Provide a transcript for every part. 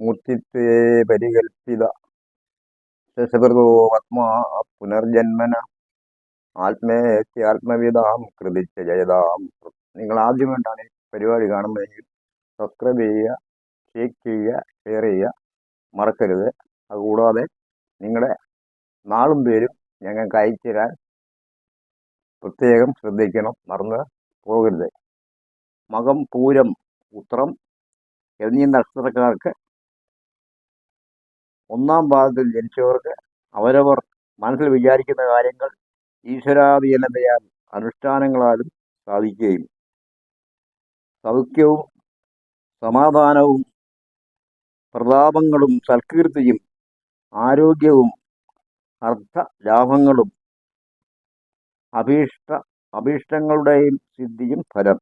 മൂർത്തിത്വേ പരികൽപ്പിത ശശകൃതോ ആത്മാ പുനർജന്മന ആത്മേത്യാത്മവിതാം കൃതിച്ച ജയതാം. നിങ്ങൾ ആദ്യമായിട്ടാണ് ഈ പരിപാടി കാണുന്നതെങ്കിൽ സബ്സ്ക്രൈബ് ചെയ്യുക ഷേക്ക് ചെയ്യുക ഷെയർ ചെയ്യുക മറക്കരുത്. അതുകൂടാതെ നിങ്ങളുടെ നാളും പേരും ഞങ്ങൾക്ക് അയച്ചു തരാൻ പ്രത്യേകം ശ്രദ്ധിക്കണം മറന്ന് പോകരുത്. മകം പൂരം ഉത്രം എന്നീ നക്ഷത്രക്കാർക്ക് ഒന്നാം പാദത്തിൽ ജനിച്ചവർക്ക് അവരവർ മനസ്സിൽ വിചാരിക്കുന്ന കാര്യങ്ങൾ ഈശ്വരാധീനതയാൽ അനുഷ്ഠാനങ്ങളാലും സാധിക്കുകയും സൗഖ്യവും സമാധാനവും പ്രതാപങ്ങളും സൽകീർത്തിയും ആരോഗ്യവും അർത്ഥ ലാഭങ്ങളും അഭീഷ്ട അഭീഷ്ടങ്ങളുടെയും സിദ്ധിയും ഫലം.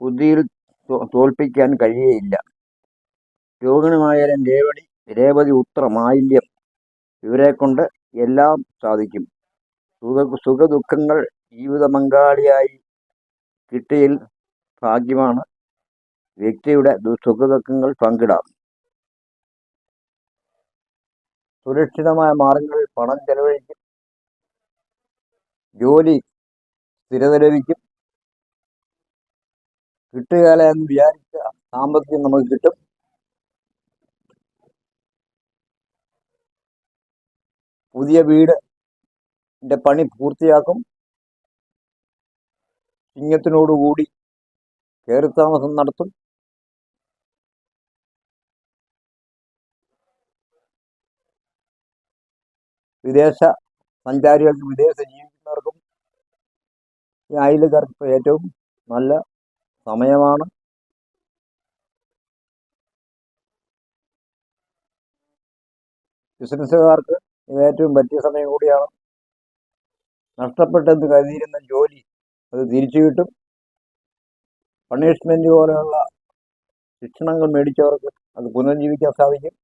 ബുദ്ധിയിൽ തോൽപ്പിക്കാൻ കഴിയുകയില്ല രോഹിണിമായാലും രേവണി രേവതി ഉത്ര ഇവരെ കൊണ്ട് എല്ലാം സാധിക്കും. സുഖ സുഖദുഃഖങ്ങൾ ജീവിത പങ്കാളിയായി കിട്ടിയിൽ ഭാഗ്യമാണ് വ്യക്തിയുടെ സുഖദുഃഖങ്ങൾ പങ്കിടാം സുരക്ഷിതമായ മാർഗങ്ങളിൽ പണം ചെലവഴിക്കും. ജോലി സ്ഥിരത ലഭിക്കും കിട്ടുകയില്ല എന്ന് വിചാരിച്ച സാമ്പത്തികം നമുക്ക് കിട്ടും. പുതിയ വീടിന്റെ പണി പൂർത്തിയാക്കും. ചിങ്ങത്തിനോടുകൂടി കയറിത്താമസം നടത്തും. വിദേശ സഞ്ചാരികൾക്കും വിദേശ ജീവിക്കുന്നവർക്കും ഈ അയലുകാർക്ക് ഏറ്റവും നല്ല സമയമാണ്. ബിസിനസ്സുകാർക്ക് ഏറ്റവും പറ്റിയ സമയം കൂടിയാണ്. നഷ്ടപ്പെട്ടെന്ന് കരുതിയിരുന്ന ജോലി അത് തിരിച്ചു കിട്ടും. പണിഷ്മെന്റ് പോലെയുള്ള ശിക്ഷണങ്ങൾ മേടിച്ചവർക്ക് അത് പുനർജീവിക്കാൻ സാധിക്കും.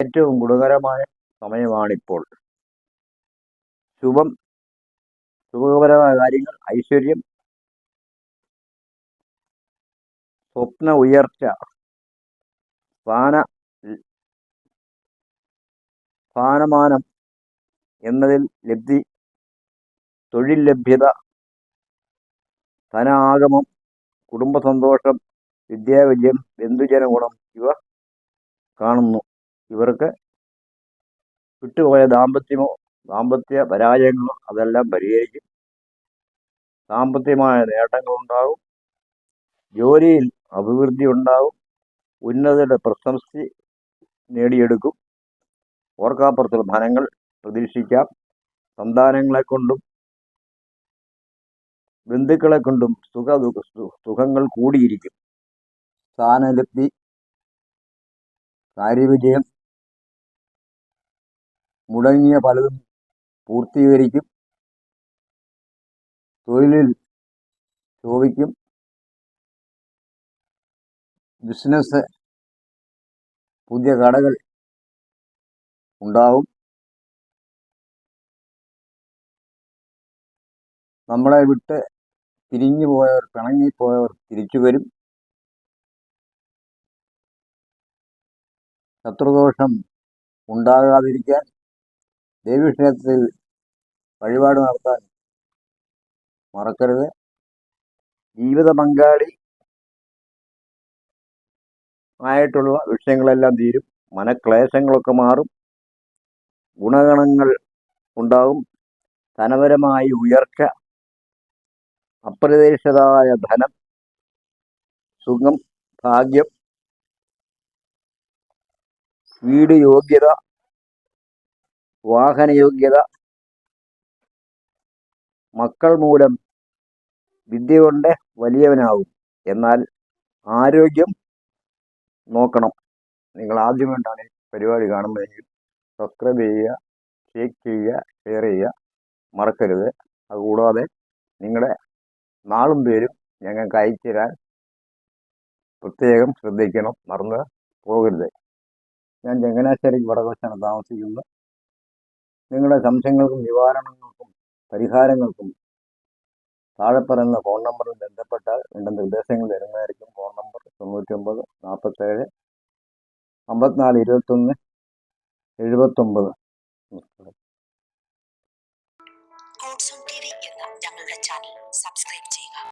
ഏറ്റവും ഗുണകരമായ സമയമാണിപ്പോൾ. ശുഭം ശുഭകരമായ കാര്യങ്ങൾ ഐശ്വര്യം സ്വപ്ന ഉയർച്ച സ്ഥാന സ്ഥാനമാനം എന്നതിൽ ലബ്ധി തൊഴിൽ ലഭ്യത ധനാഗമം കുടുംബ സന്തോഷം വിദ്യാവിജയം ബന്ധുജന ഗുണം ഇവ കാണുന്നു. ഇവർക്ക് വിട്ടുപോയ ദാമ്പത്യമോ ദാമ്പത്യ പരാജയങ്ങളോ അതെല്ലാം പരിഹരിക്കും. സാമ്പത്തികമായ നേട്ടങ്ങളുണ്ടാകും ജോലിയിൽ അഭിവൃദ്ധി ഉണ്ടാകും. ഉന്നതരുടെ പ്രശംസി നേടിയെടുക്കും. ഓർക്കാപ്പുറത്തുള്ള ഫലങ്ങൾ പ്രതീക്ഷിക്കാം. സന്താനങ്ങളെ കൊണ്ടും ബന്ധുക്കളെ കൊണ്ടും സുഖ സുഖങ്ങൾ കൂടിയിരിക്കും. സ്ഥാനലബ്ധി കാര്യവിജയം മുടങ്ങിയ പലതും പൂർത്തീകരിക്കും. തൊഴിലിൽ ശോഭിക്കും. ബിസിനസ് പുതിയ കടകൾ ഉണ്ടാവും. നമ്മളെ വിട്ട് പിരിഞ്ഞു പോയവർ പിണങ്ങിപ്പോയവർ തിരിച്ചു വരും. ശത്രുദോഷം ഉണ്ടാകാതിരിക്കാൻ ദേവീക്ഷേത്രത്തിൽ വഴിപാട് നടത്താൻ മറക്കരുത്. ജീവിത പങ്കാളി ആയിട്ടുള്ള വിഷയങ്ങളെല്ലാം തീരും. മനക്ലേശങ്ങളൊക്കെ മാറും. ഗുണഗണങ്ങൾ ഉണ്ടാകും. ധനപരമായി ഉയർച്ച അപ്രതീക്ഷിതമായ ധനം സുഖം ഭാഗ്യം വീട് യോഗ്യത വാഹന യോഗ്യത മക്കൾ മൂലം വിദ്യ കൊണ്ട് വലിയവനാവും. എന്നാൽ ആരോഗ്യം നോക്കണം. നിങ്ങൾ ആദ്യം വേണ്ടാണ് പരിപാടി കാണുന്നതെങ്കിൽ സബ്സ്ക്രൈബ് ചെയ്യുക ഷെയർ ചെയ്യുക ഷെയർ ചെയ്യുക മറക്കരുത്. അതുകൂടാതെ നിങ്ങളുടെ നാളും പേരും ഞങ്ങൾക്ക് അയച്ചു തരാൻ പ്രത്യേകം ശ്രദ്ധിക്കണം. മറന്ന് പോകരുത്. ഞാൻ ചങ്ങനാശ്ശേരി വടകോശാണ് താമസിക്കുന്നത്. നിങ്ങളുടെ സംശയങ്ങൾക്കും നിവാരണങ്ങൾക്കും പരിഹാരങ്ങൾക്കും താഴെ പറയുന്ന ഫോൺ നമ്പറിൽ ബന്ധപ്പെട്ടാൽ വേണ്ട നിർദ്ദേശങ്ങൾ തരുന്നതായിരിക്കും. ഫോൺ നമ്പർ തൊണ്ണൂറ്റൊമ്പത് നാൽപ്പത്തേഴ് അമ്പത്തിനാല് ഇരുപത്തൊന്ന് എഴുപത്തൊമ്പത്. ക്ലോഡ്സോൺ ടി വി എന്ന ഞങ്ങളുടെ ചാനൽ സബ്സ്ക്രൈബ് ചെയ്യുക.